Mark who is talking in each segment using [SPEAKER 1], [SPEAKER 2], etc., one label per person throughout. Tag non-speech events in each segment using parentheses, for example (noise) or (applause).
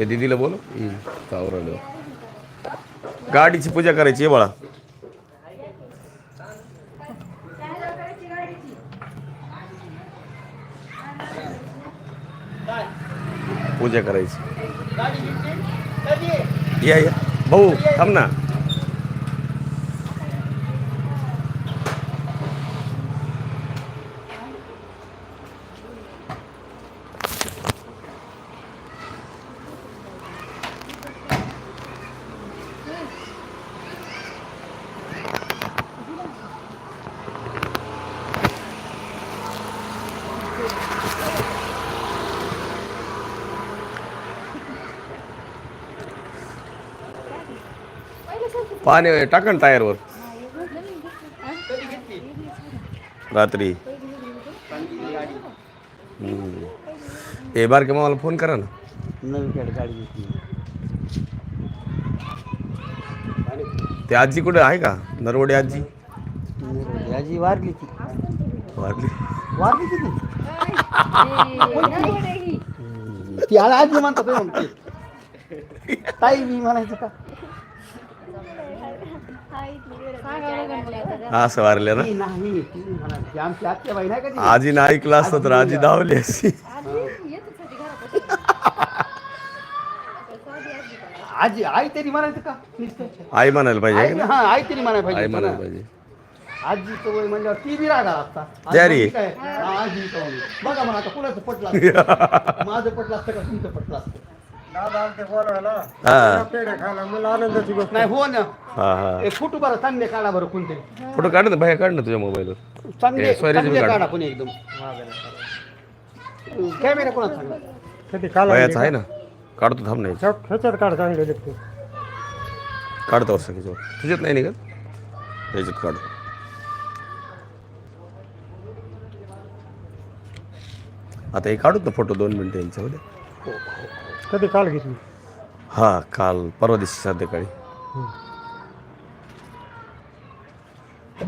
[SPEAKER 1] ते दिदीला बोल आवरलं गाडीची पूजा करायची आहे बाळा. पूजा करायची. या या. भाऊ थांब ना. पाणी टाका ना टायरवर. रात्री. ए बारके मामाला फोन करा ना. ते आजी कुठे आहे का? नरवडे आजी?
[SPEAKER 2] नरवडे. आजी वारली ती.
[SPEAKER 1] वारली.
[SPEAKER 2] वारली ती ती. आजी म्हणतात. ताई मी म्हणायचं का?
[SPEAKER 1] असं वारले ना
[SPEAKER 2] ती ती ती?
[SPEAKER 1] आजीनं ऐकलं असतं तर आजी धावली अशी
[SPEAKER 2] आजी आई तरी म्हणायचं का.
[SPEAKER 1] आई म्हणायला पाहिजे
[SPEAKER 2] आई
[SPEAKER 1] है
[SPEAKER 2] हा आई तरी म्हणायला
[SPEAKER 1] ना? आई म्हणायला
[SPEAKER 2] ना.
[SPEAKER 1] पाहिजे
[SPEAKER 2] आजीचं वय म्हणल्यावर ती बी रागा असता आज काय? वय. बघा मग आता कुणाचं पटलं असतं? (laughs) माझं पटलं असतं का तुमचं पटलं असतं
[SPEAKER 1] हा.
[SPEAKER 2] नाही हो ना.
[SPEAKER 1] हा हा.
[SPEAKER 2] फोटो बरं चांगले काढा बरं कोणतरी
[SPEAKER 1] फोटो काढ ना बाहेर काढ ना तुझ्या मोबाईलवर.
[SPEAKER 2] चांगले
[SPEAKER 1] ए, सोयरीचे बी
[SPEAKER 2] चांगले
[SPEAKER 1] काढ.
[SPEAKER 2] काढा कोणी एकदम. कॅमेरा कोणाचा चांगला
[SPEAKER 3] कधी काला
[SPEAKER 1] वयाचं आहे ना. काढतो थांब नाही काढतो असं की तुझ्यात नाही निघत? याच्यात काढ. आता हे काढूत ना फोटो दोन मिनिटं यांच्यामध्ये
[SPEAKER 3] कधी काल घेतली?
[SPEAKER 1] हा काल परवा दिवशी संध्याकाळी.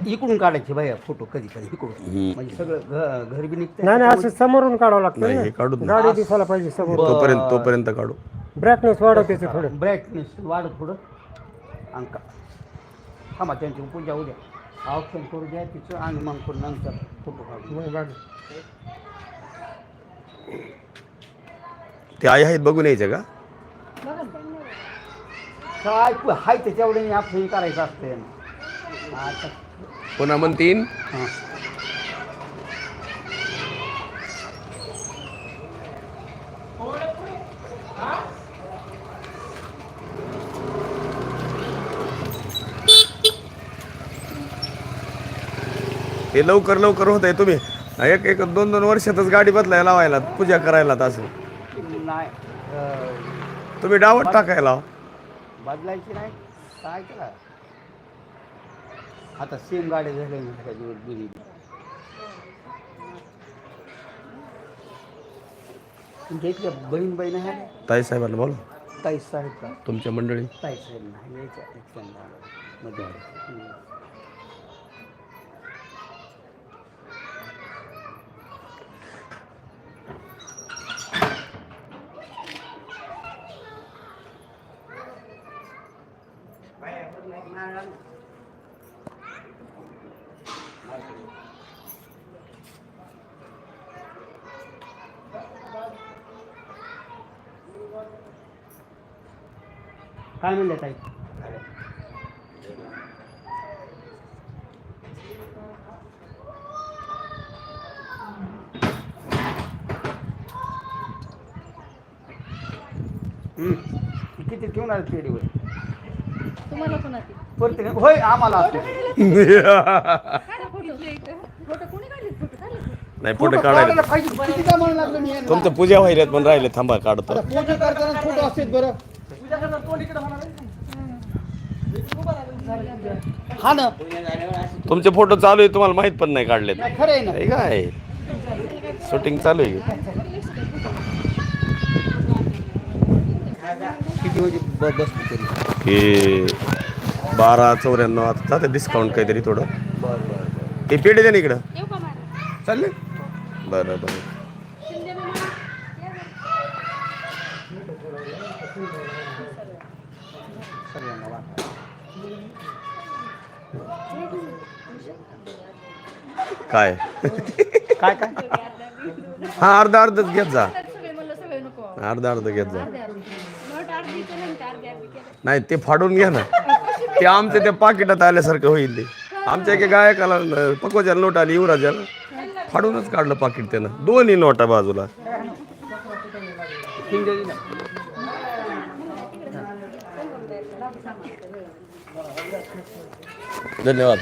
[SPEAKER 2] इकडून काढायचे भैया फोटो कधी कधी इकडून. म्हणजे सगळं घ- घर बी निघतं
[SPEAKER 3] नाही नाही असं समोरून काढावं लागतं
[SPEAKER 1] नाही. हे ना
[SPEAKER 3] गाडी दिसायला पाहिजे समोर
[SPEAKER 1] तोपर्यंत तोपर्यंत काढू.
[SPEAKER 3] ब्राईटनेस वाढव त्याचं थोडं.
[SPEAKER 2] ब्राईटनेस वाढ थोडं. अंका. थांबा त्यांची पूजा उद्या ऑप्शन करू द्या तिचं आणि मग करून नंतर फोटो काढू.
[SPEAKER 3] मग गाडी
[SPEAKER 1] ते आई आहेत बघून यायचं का?
[SPEAKER 2] काय हाय आपलं हे करायचं असतं
[SPEAKER 1] पुन्हा म्हणतीन?
[SPEAKER 2] हां.
[SPEAKER 1] हे लवकर लवकर होत आहे तुम्ही. एक एक दोन दोन वर्षातच गाडी बदलायला लावायला पूजा करायला असं.
[SPEAKER 2] नाही.
[SPEAKER 1] तुम्ही डावट टाकायला
[SPEAKER 2] बदलायची नाही. काय करा? आता सेम ना त्याच्यावर दुरी. तुमच्या इथल्या बहीण बहीण आहे?
[SPEAKER 1] ताई साहेबांना बोला
[SPEAKER 2] ताई साहेब का?
[SPEAKER 1] तुमच्या मंडळी.
[SPEAKER 2] ताई साहेब नाही इथल्या मध्ये काय म्हणले ताई हम्म. किती घेऊन आले पेढीवर
[SPEAKER 4] तुम्हाला
[SPEAKER 2] प्रत्येक होय आम्हाला असतो. (laughs)
[SPEAKER 4] काढा फोटो फोटो कोणी काढले फोटो काढले
[SPEAKER 1] नाही फोटो काढायला? तुमचं पूजा व्हायल्यात पण राहिले थांबा काढतो.
[SPEAKER 2] आता पूजा करताना फोटो असतात बरं. पूजा करताना तोंड इकडे होणार आहे. हा ना.
[SPEAKER 1] तुमचे फोटो चालू आहे तुम्हाला माहीत पण नाही काढलेत.
[SPEAKER 2] खरं
[SPEAKER 1] हे काय? शूटिंग चालू आहे.
[SPEAKER 2] किती म्हणजे
[SPEAKER 1] बारा चौऱ्याण्णव आता डिस्काउंट काहीतरी थोडं. हे पेढे द्या ना इकडं.
[SPEAKER 4] येऊ का महाराज
[SPEAKER 1] चालले बरं बरं.
[SPEAKER 4] शिंदे मामा. या
[SPEAKER 2] सगळ्यांना वाटा
[SPEAKER 1] काय?
[SPEAKER 2] काय काय?
[SPEAKER 1] हा अर्धा अर्धच घेत जा.
[SPEAKER 4] सगळे म्हणलं सगळे नको
[SPEAKER 1] अर्धा अर्ध घेत जा.
[SPEAKER 4] अर्धे अर्धे. नोट अर्धी केलं आणि ते अर्धे अर्धे केलं.
[SPEAKER 1] नाही ते फाडून घ्या ना. ते आमच्या त्या पाकिटात आल्यासारखं होईल ते. आमच्या एका गायकाला पकवाच्या नोटा नोट आली युवराजाला फाडूनच काढलं पाकिट त्यानं. दोन्ही नोटा बाजूला. धन्यवाद.